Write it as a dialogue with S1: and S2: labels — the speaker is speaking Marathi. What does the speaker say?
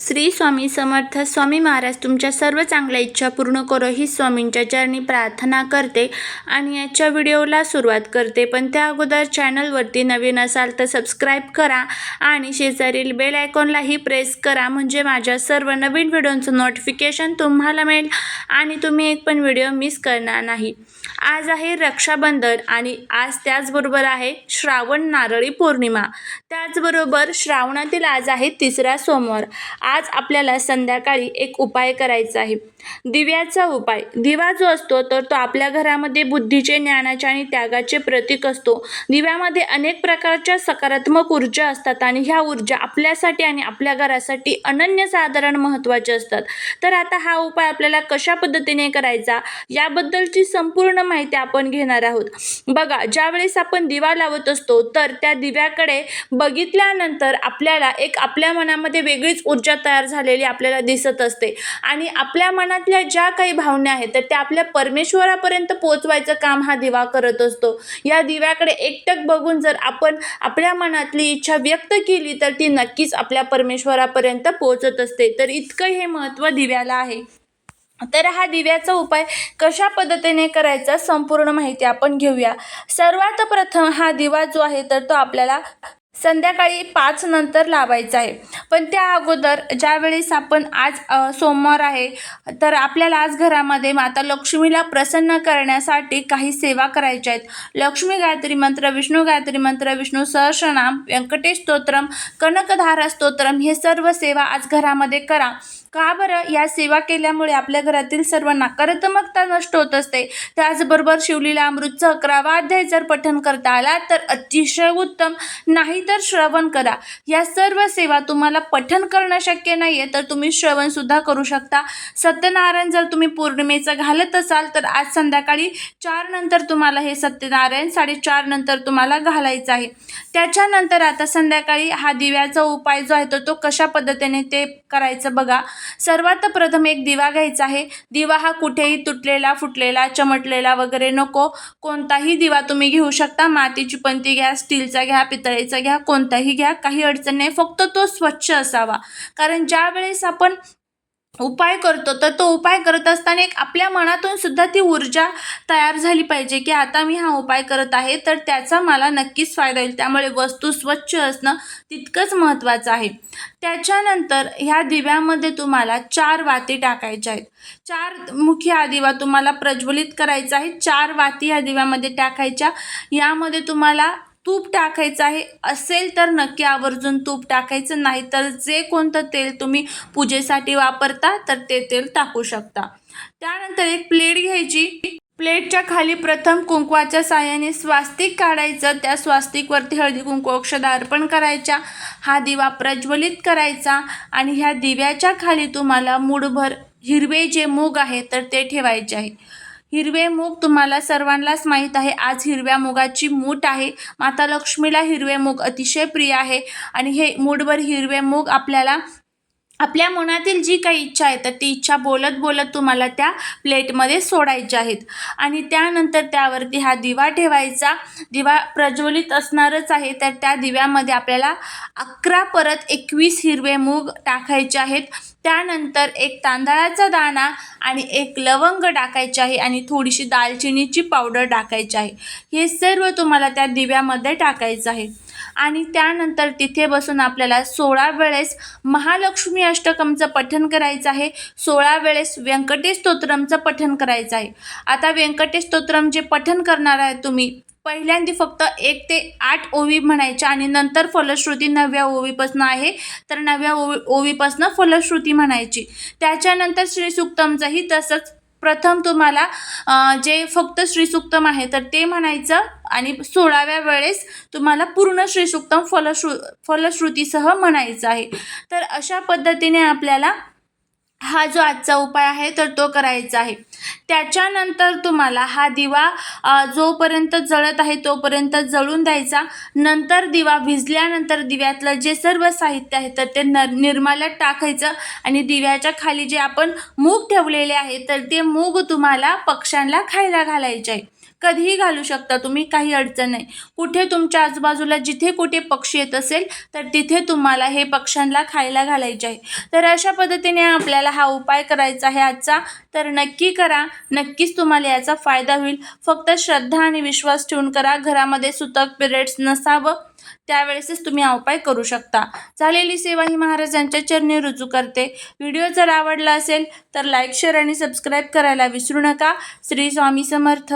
S1: श्री स्वामी समर्थ स्वामी महाराज तुमच्या सर्व चांगल्या इच्छा पूर्ण करो ही स्वामींच्या चरणी प्रार्थना करते आणि याच्या व्हिडिओला सुरुवात करते. पण त्या अगोदर चॅनलवरती नवीन असाल तर सबस्क्राईब करा आणि शेजारील बेल आयकॉनलाही प्रेस करा म्हणजे माझ्या सर्व नवीन व्हिडिओचं नोटिफिकेशन तुम्हाला मिळेल आणि तुम्ही एक पण व्हिडिओ मिस करणार नाही. आज आहे रक्षाबंधन आणि आज त्याचबरोबर आहे श्रावण नारळी पौर्णिमा. त्याचबरोबर श्रावणातील आज आहे तिसरा सोमवार. आज आपल्याला संध्याकाळी एक उपाय करायचा आहे. दिव्याचा उपाय. दिवा जो असतो तर तो आपल्या घरामध्ये बुद्धीचे ज्ञानाचे आणि त्यागाचे प्रतीक असतो. दिव्यामध्ये अनेक प्रकारच्या सकारात्मक ऊर्जा असतात आणि ह्या ऊर्जा आपल्यासाठी आणि आपल्या घरासाठी अनन्यसाधारण महत्त्वाचे असतात. तर आता हा उपाय आपल्याला कशा पद्धतीने करायचा याबद्दलची संपूर्ण माहिती आपण घेणार आहोत. बघा ज्यावेळेस आपण दिवा लावत असतो तर त्या दिव्याकडे बघितल्यानंतर आपल्याला एक आपल्या मनामध्ये वेगळीच ऊर्जा तयार झालेली आपल्याला दिसत असते. आणि आपल्या मनातल्या ज्या काही भावना आहेत तर त्या आपल्या परमेश्वरापर्यंत पोचवायचं काम हा दिवा करत असतो. या दिव्याकडे एकटक बघून जर आपण आपल्या मनातली इच्छा व्यक्त केली तर ती नक्कीच आपल्या परमेश्वरापर्यंत पोचत असते. तर इतकं हे महत्त्व दिव्याला आहे. तर हा दिव्याचा उपाय कशा पद्धतीने करायचा संपूर्ण माहिती आपण घेऊया. सर्वात प्रथम हा दिवा जो आहे तर तो आपल्याला संध्याकाळी पाच नंतर लावायचं आहे. पण त्या अगोदर ज्यावेळेस आपण आज सोमवार आहे तर आपल्याला आज घरामध्ये माता लक्ष्मीला प्रसन्न करण्यासाठी काही सेवा करायच्या आहेत. लक्ष्मी गायत्री मंत्र विष्णू गायत्री मंत्र विष्णू सहस्रनाम व्यंकटेश स्तोत्रम कनकधारा स्तोत्रम हे सर्व सेवा आज घरामध्ये करा. का बरं? या सेवा केल्यामुळे आपल्या घरातील सर्व नकारात्मकता नष्ट होत असते. त्याचबरोबर शिवलीला अमृतचा अकरावा अध्याय जर पठण करता आला तर अतिशय उत्तम. नाही तर श्रवण करा. या सर्व सेवा तुम्हाला पठण करणं शक्य नाही आहे तर तुम्ही श्रवणसुद्धा करू शकता. सत्यनारायण जर तुम्ही पौर्णिमेचं घालत असाल तर आज संध्याकाळी चार नंतर तुम्हाला हे सत्यनारायण साडेचार नंतर तुम्हाला घालायचं आहे. त्याच्यानंतर आता संध्याकाळी हा दिव्याचा उपाय जो आहे तर तो कशा पद्धतीने ते करायचं बघा. सर्वात प्रथम एक दिवा घ्यायचा आहे. दिवा हा कुठेही तुटलेला फुटलेला चमटलेला वगैरे नको. कोणताही दिवा तुम्ही घेऊ शकता. मातीची पंती घ्या स्टीलचा घ्या पितळेचा घ्या कोणताही घ्या. काही अडचण नाही. फक्त तो स्वच्छ असावा. कारण ज्यावेळेस आपण उपाय करतो तर तो उपाय करत असताना एक आपल्या मनातून सुद्धा ती ऊर्जा तयार झाली पाहिजे की आता मी हा उपाय करत आहे तर त्याचा मला नक्कीच फायदा होईल. त्यामुळे वस्तू स्वच्छ असणं तितकंच महत्त्वाचं आहे. त्याच्यानंतर ह्या दिव्यामध्ये तुम्हाला चार वाती टाकायच्या आहेत. चार मुखी हा दिवा तुम्हाला प्रज्वलित करायचा आहे. चार वाती ह्या दिव्यामध्ये टाकायच्या. यामध्ये तुम्हाला तूप टाकायचं आहे. असेल तर नक्की आवर्जून तूप टाकायचं. नाही तर जे कोणतं तेल तुम्ही पूजेसाठी वापरता तर ते तेल टाकू शकता. त्यानंतर एक प्लेट घ्यायची. प्लेटच्या खाली प्रथम कुंकवाच्या साहाय्याने स्वास्तिक काढायचं. त्या स्वास्तिकवरती हळदी कुंकू औषध अर्पण करायच्या. हा दिवा प्रज्वलित करायचा आणि ह्या दिव्याच्या खाली तुम्हाला मूडभर हिरवे जे मूग आहे तर ते ठेवायचे आहे. हिरवे मूग तुम्हाला सर्वांनाच माहीत आहे. आज हिरव्या मुगाची मूठ आहे. माता लक्ष्मीला हिरवे मूग अतिशय प्रिय आहे. आणि हे मूठभर हिरवे मूग आपल्याला आपल्या मनातील जी काही इच्छा आहे तर ती इच्छा बोलत बोलत तुम्हाला त्या प्लेटमध्ये सोडायच्या आहेत. आणि त्यानंतर त्यावरती हा दिवा ठेवायचा. दिवा प्रज्वलित असणारच आहे तर त्या दिव्यामध्ये आपल्याला अकरा परत एकवीस हिरवे मूग टाकायचे आहेत. त्यानंतर एक तांदळाचा दाणा आणि एक लवंग टाकायचे आहे आणि थोडीशी दालचिनीची पावडर टाकायची आहे. हे सर्व तुम्हाला त्या दिव्यामध्ये टाकायचं आहे. आणि त्यानंतर तिथे बसून आपल्याला सोळा वेळेस महालक्ष्मी अष्टकमचं पठण करायचं आहे. सोळा वेळेस व्यंकटेश स्तोत्रमचं पठण करायचं आहे. आता व्यंकटेश स्तोत्रम जे पठण करणार आहे तुम्ही पहिल्यांदा फक्त एक ते आठ ओवी म्हणायच्या आणि नंतर फलश्रुती नव्या ओवीपासनं आहे. तर नव्या ओवी ओवीपासनं फलश्रुती म्हणायची. त्याच्यानंतर श्रीसुक्तमचंही तसंच प्रथम तुम्हाला जे फक्त श्रीसुक्तम आहे तर ते म्हणायचं आणि सोळाव्या वेळेस तुम्हाला पूर्ण श्रीसुक्तम फलश्रु फलश्रुतीसह म्हणायचं आहे. तर अशा पद्धतीने आपल्याला हा जो आजचा उपाय आहे तर तो करायचा आहे. त्याच्यानंतर तुम्हाला हा दिवा जोपर्यंत जळत आहे तोपर्यंत जळून द्यायचा. नंतर दिवा भिजल्यानंतर दिव्यातलं जे सर्व साहित्य आहे तर ते नर निर्माल्यात टाकायचं आणि दिव्याच्या खाली जे आपण मूग ठेवलेले आहे तर ते मूग तुम्हाला पक्ष्यांना खायला घालायचे. आहे कधीही घालू शकता तुम्ही काही अडचण नाही. कुठे तुमच्या आजूबाजूला जिथे कुठे पक्षी येत असेल तर तिथे तुम्हाला हे पक्ष्यांना खायला घालायचे आहे. तर अशा पद्धतीने आपल्याला हा उपाय करायचा आहे आजचा. तर नक्की करा. नक्कीच तुम्हाला याचा फायदा होईल. फक्त श्रद्धा आणि विश्वास ठेवून करा. घरामध्ये सुतक पिरियड्स नसावं. त्यावेळेसच तुम्ही हा उपाय करू शकता. झालेली सेवा ही महाराजांच्या चरणी रुजू करते. व्हिडिओ जर आवडला असेल तर लाईक शेअर आणि सबस्क्राईब करायला विसरू नका. श्री स्वामी समर्थ.